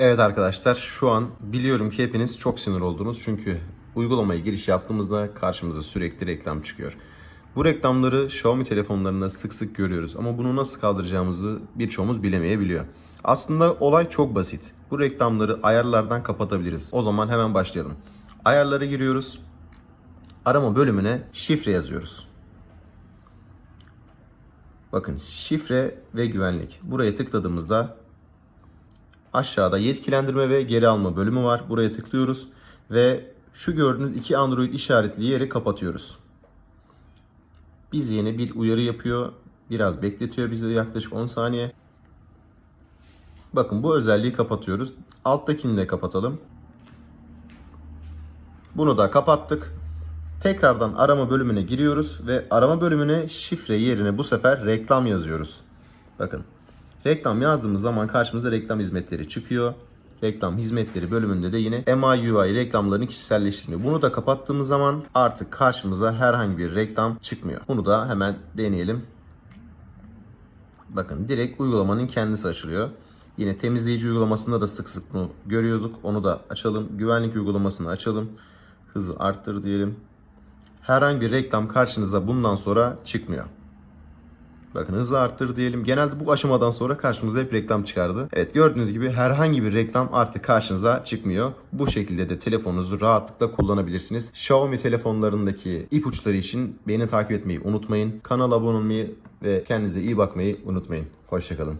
Evet arkadaşlar şu an biliyorum ki hepiniz çok sinir oldunuz çünkü uygulamaya giriş yaptığımızda karşımıza sürekli reklam çıkıyor. Bu reklamları Xiaomi telefonlarında sık sık görüyoruz ama bunu nasıl kaldıracağımızı birçoğumuz bilemeyebiliyor. Aslında olay çok basit. Bu reklamları ayarlardan kapatabiliriz. O zaman hemen başlayalım. Ayarlara giriyoruz. Arama bölümüne şifre yazıyoruz. Bakın şifre ve güvenlik. Buraya tıkladığımızda Aşağıda yetkilendirme ve geri alma bölümü var. Buraya tıklıyoruz ve şu gördüğünüz iki Android işaretli yeri kapatıyoruz. Biz yeni bir uyarı yapıyor. Biraz bekletiyor bizi yaklaşık 10 saniye. Bakın bu özelliği kapatıyoruz. Alttakini de kapatalım. Bunu da kapattık. Tekrardan arama bölümüne giriyoruz ve arama bölümüne şifre yerine bu sefer reklam yazıyoruz. Bakın Reklam yazdığımız zaman karşımıza reklam hizmetleri çıkıyor. Reklam hizmetleri bölümünde de yine MIUI reklamlarını kişiselleştirmiyor. Bunu da kapattığımız zaman artık karşımıza herhangi bir reklam çıkmıyor. Bunu da hemen deneyelim. Bakın direkt uygulamanın kendisi açılıyor. Yine temizleyici uygulamasında da sık sık bunu görüyorduk. Onu da açalım. Güvenlik uygulamasını açalım. Hızı arttır diyelim. Herhangi bir reklam karşınıza bundan sonra çıkmıyor. Bakın hızı arttır diyelim. Genelde bu aşamadan sonra karşımıza hep reklam çıkardı. Evet gördüğünüz gibi herhangi bir reklam artık karşınıza çıkmıyor. Bu şekilde de telefonunuzu rahatlıkla kullanabilirsiniz. Xiaomi telefonlarındaki ipuçları için beni takip etmeyi unutmayın. Kanala abone olmayı ve kendinize iyi bakmayı unutmayın. Hoşçakalın.